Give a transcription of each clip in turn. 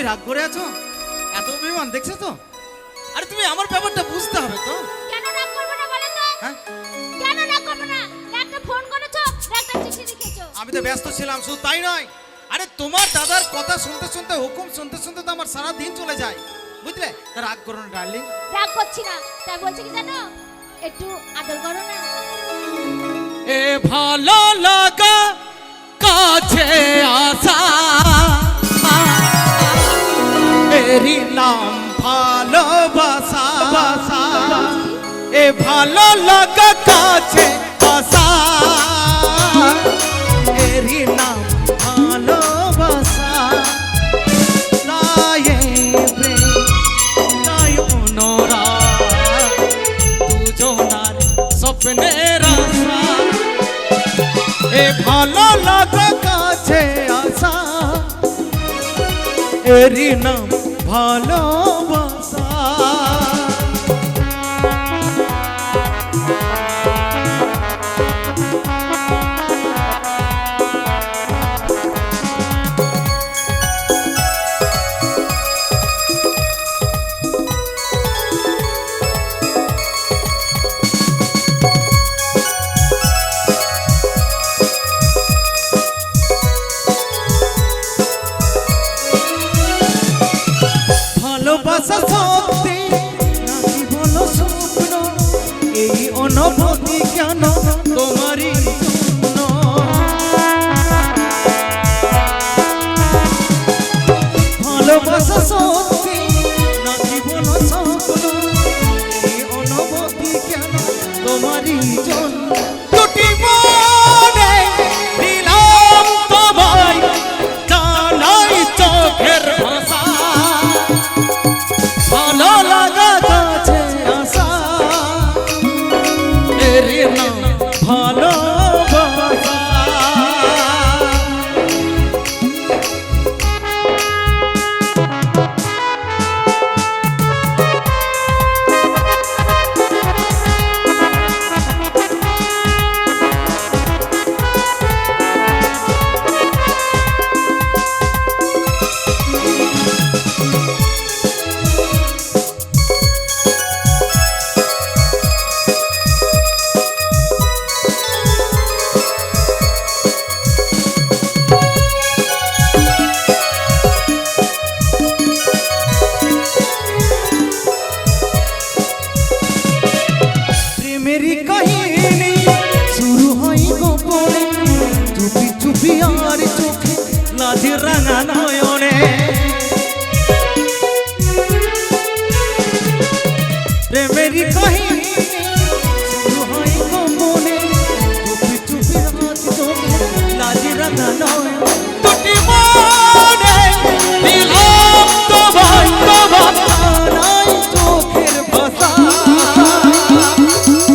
তুমি রাগ করে আছো? এত অভিমান দেখছ তো? আরে তুমি আমার ব্যাপারটা বুঝতে হবে তো। কেন রাগ করব না বলো তো? হ্যাঁ? কেন রাগ করব না? একটা ফোন করেছ একটা চিঠি লিখেছো। আমি তো ব্যস্ত ছিলাম শুধু তাই নয়। আরে তোমার দাদার কথা শুনতে শুনতে হুকুম শুনতে শুনতে তো আমার সারা দিন চলে যায়। বুঝলে? তা রাগ করো না ডার্লিং। রাগ করছি না। তাই বলছি কি জানো? একটু আদর করো না। এ ভালো লাগা ভালো লাগা কাছে দুজনার স্বপ্নের এ ভালো লাগা কাছে আসা এরি নাম ভালোবাসা। এই অনুভূতি কেন তোমারই ভালোবাসা প্রেমেরই কাহিনী হয় গোপনে চুপি চুপি আর চোখে লাজে রাঙা নয়নে দুটি মনে দিলাম তোমায় তোমায় জানাই চোখের ভাষা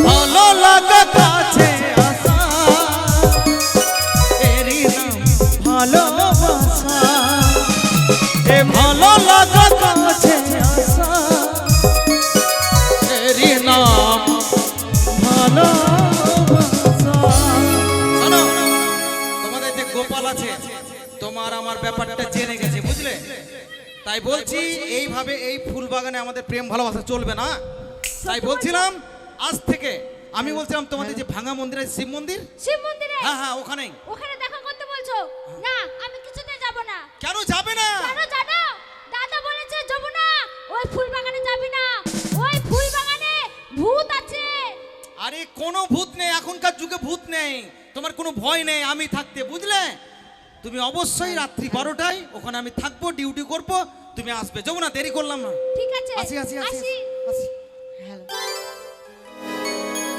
ভালো লাগা কাছে আসা, এরই নাম ভালোবাসা। এ ভালো গোপাল আছে। তোমার আমার ব্যাপারটা জেনে গেছে বুঝলে? তাই বলছি এইভাবে এই ফুল বাগানে আমাদের প্রেম ভালোবাসা চলবে না। তাই বলছিলাম আজ থেকে আমি বলছিলাম তোমাদের যে ভাঙা মন্দির আছে শিব মন্দির? শিব মন্দিরে? হ্যাঁ হ্যাঁ ওখানেই। ওখানে দেখা করতে বলছো? না আমি কিছুতে যাব না। কেন যাবে না? কেন জানো দাদা বলেছে যমুনা ওই ফুল বাগানে যাবি না। ওই ফুল বাগানে ভূত আছে। আরে কোনো ভূত নেই এখনকার যুগে ভূত নেই। তোমার কোনো ভয় নেই আমি থাকতে বুঝলে? তুমি অবশ্যই রাত্রি বারোটায় ওখানে আমি থাকব ডিউটি করব। তুমি আসবে। যাব না দেরি করলাম না। ঠিক আছে। আসি আসি আসি আসি। আসি।